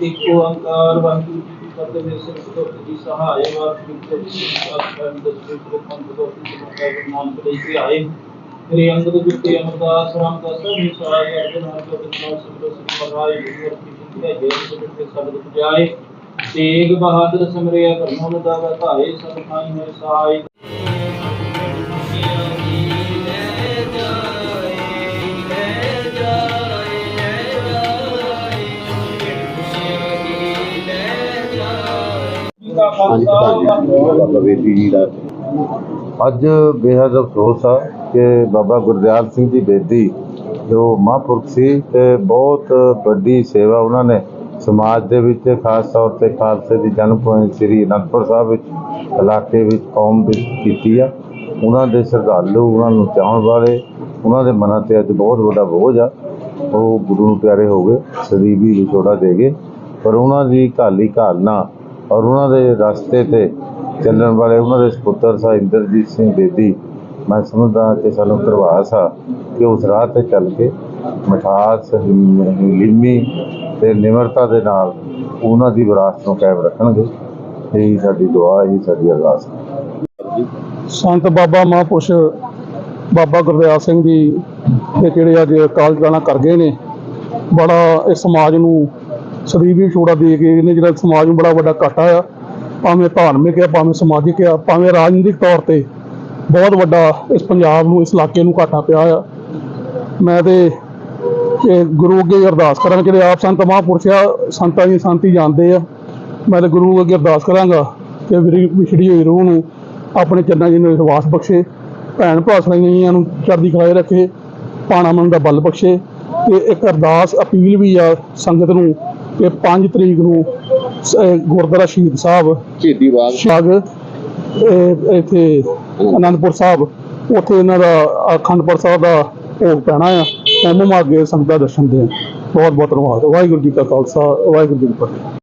ਇੱਕ ਓੰਕਾਰ ਵਾਹਿਗੁਰੂ ਜੀ ਕੀ ਫਤਿਹ ਦੇ ਸਿਰ ਤੋਂ ਜੀ ਸਹਾਇ ਵਾਹਿਗੁਰੂ ਜੀ ਕੀ ਫਤਿਹ ਦੇ ਸਿਰ ਤੋਂ ਪੰਥ ਤੋਂ ਜੀ ਨਾਮ ਤੇ ਹੀ ਆਏ। ਮੇਰੇ ਅੰਗਦ ਗੁਰਤੇ ਅਮਰਦਾਸ ਰਾਮਦਾਸ ਜੀ ਸਹਾਇ ਅਰਜਨ ਹਰਿ ਗੋਬਿੰਦ ਨਾਮ ਸਿਮਰੋ ਸਿਮਰ ਮਹਾਰਾਜ ਜੀ ਹਰਿ ਕੀ ਜਿੰਦਗੀ ਜੈ ਸਿਮਰ ਤੇ ਸਬਦ ਪੁਜਾਏ ਤੇਗ ਬਹਾਦਰ ਸਿਮਰਿਆ ਕਰਨੋ ਨਦਾਵਾ ਧਾਏ ਸਭ ਖਾਈ ਹੋਏ ਸਹਾਇ ਜੀ ਦਾ ਖਾਲਸਾ ਬਾਬਾ ਬੇਦੀ ਜੀ ਦਾ ਅੱਜ ਬੇहद ਅਫਸੋਸ ਆ ਕਿ ਬਾਬਾ ਗੁਰਦਿਆਲ ਸਿੰਘ ਜੀ ਬੇਦੀ, ਜੋ ਮਹਾਂਪੁਰਖ ਸੀ ਤੇ ਬਹੁਤ ਵੱਡੀ ਸੇਵਾ ਉਹਨਾਂ ਨੇ ਸਮਾਜ ਦੇ ਵਿੱਚ, ਖਾਸ ਤੌਰ ਤੇ ਖਾਲਸੇ ਦੀ ਜਨਮ ਭੂਮੀ ਸ੍ਰੀ ਅਨੰਦਪੁਰ ਸਾਹਿਬ ਵਿੱਚ, ਇਲਾਕੇ ਵਿੱਚ, ਕੌਮ ਵਿੱਚ ਕੀਤੀ ਆ। ਉਹਨਾਂ ਦੇ ਸ਼ਰਧਾਲੂ ਉਹਨਾਂ ਨੂੰ ਚਾਹਣ ਵਾਲੇ, ਉਹਨਾਂ ਦੇ ਮਨਾਂ ਤੇ ਅੱਜ ਬਹੁਤ ਵੱਡਾ ਬੋਝ ਆ। ਉਹ ਗੁਰੂ ਨੂੰ ਪਿਆਰੇ ਹੋ ਗਏ, ਸਦੀਵੀ ਵਿਛੋੜਾ ਦੇ ਗਏ। ਪਰ ਉਹਨਾਂ ਦੀ ਘਾਲੀ ਘਾਲਣਾ ਔਰ ਉਹਨਾਂ ਦੇ ਰਸਤੇ ਤੇ ਚੱਲਣ ਵਾਲੇ ਉਹਨਾਂ ਦੇ ਸੁਪੁੱਤਰ ਸਾ ਇੰਦਰਜੀਤ ਸਿੰਘ ਬੇਦੀ, ਮੈਂ ਸਮਝਦਾ ਕਿ ਸਾਨੂੰ ਪ੍ਰਭਾਸ ਆ ਕਿ ਉਸ ਰਾਹ ਤੇ ਚੱਲ ਕੇ ਮਿਠਾਸ ਲਿਮੀ ਤੇ ਨਿਮਰਤਾ ਦੇ ਨਾਲ ਉਹਨਾਂ ਦੀ ਵਿਰਾਸਤ ਨੂੰ ਕਾਇਮ ਰੱਖਣਗੇ। ਇਹੀ ਸਾਡੀ ਦੁਆ, ਇਹੀ ਸਾਡੀ ਅਰਦਾਸ। ਸੰਤ ਬਾਬਾ ਮਹਾਂਪੁਰਸ਼ ਬਾਬਾ ਗੁਰਦਿਆਲ ਸਿੰਘ ਜੀ ਤੇ ਜਿਹੜੇ ਅੱਜ ਕਾਲਜ ਗਾਣਾ ਕਰ ਗਏ ਨੇ, ਬੜਾ ਇਹ ਸਮਾਜ ਨੂੰ ਸਰੀਰ ਵੀ ਛੋੜਾ ਦੇ ਕੇ ਇਹਨੇ ਜਿਹੜਾ ਸਮਾਜ ਨੂੰ ਬੜਾ ਵੱਡਾ ਘਾਟਾ ਆ, ਭਾਵੇਂ ਧਾਰਮਿਕ ਆ, ਭਾਵੇਂ ਸਮਾਜਿਕ ਆ, ਭਾਵੇਂ ਰਾਜਨੀਤਿਕ ਤੌਰ ਤੇ ਬਹੁਤ ਵੱਡਾ ਇਸ ਪੰਜਾਬ ਨੂੰ, ਇਸ ਇਲਾਕੇ ਨੂੰ ਘਾਟਾ ਪਿਆ ਆ। ਮੈਂ ਤੇ ਇਹ ਗੁਰੂ ਅੱਗੇ ਅਰਦਾਸ ਕਰਾਂ ਜਿਹੜੇ ਆਪ ਸੰਤ ਮਹਾਂਪੁਰਸ਼ ਆ, ਸੰਤਾਂ ਦੀ ਸ਼ਾਂਤੀ ਜਾਣਦੇ ਆ। ਮੈਂ ਤੇ ਗੁਰੂ ਅੱਗੇ ਅਰਦਾਸ ਕਰਾਂਗਾ ਕਿ ਮੇਰੀ ਵਿਛੜੀ ਹੋਈ ਰੂਹ ਨੂੰ ਆਪਣੇ ਚਰਨਾਂ ਨੂੰ ਵਿਸ਼ਵਾਸ ਬਖਸ਼ੇ, ਭੈਣ ਭਰਾ ਸਾਈਆਂ ਨੂੰ ਚੜ੍ਹਦੀ ਕਲਾਏ ਰੱਖੇ, ਪਾਣਾ ਮਨ ਦਾ ਬਲ ਬਖਸ਼ੇ। ਤੇ ਇੱਕ ਅਰਦਾਸ ਅਪੀਲ ਵੀ ਆ ਸੰਗਤ ਨੂੰ ਕਿ 5 ਤਰੀਕ ਨੂੰ ਗੁਰਦੁਆਰਾ ਸ਼ਹੀਦ ਸਾਹਿਬ ਸ਼ਹੀਦੀ ਬਾਗ। ਸ਼ਾਗ ਇੱਥੇ ਅਨੰਦਪੁਰ ਸਾਹਿਬ ਉੱਥੇ ਇਹਨਾਂ ਦਾ ਅਖੰਡਪੁਰ ਸਾਹਿਬ ਦਾ ਭੋਗ ਪੈਣਾ ਆ ਉਹਨਾਂ ਅੱਗੇ ਸੰਗਤਾਂ ਦਰਸ਼ਨ ਦੇਣ। ਬਹੁਤ ਬਹੁਤ ਧੰਨਵਾਦ। ਵਾਹਿਗੁਰੂ ਜੀ ਕਾ ਖਾਲਸਾ ਵਾਹਿਗੁਰੂ ਜੀ ਕੀ ਫਤਿਹ।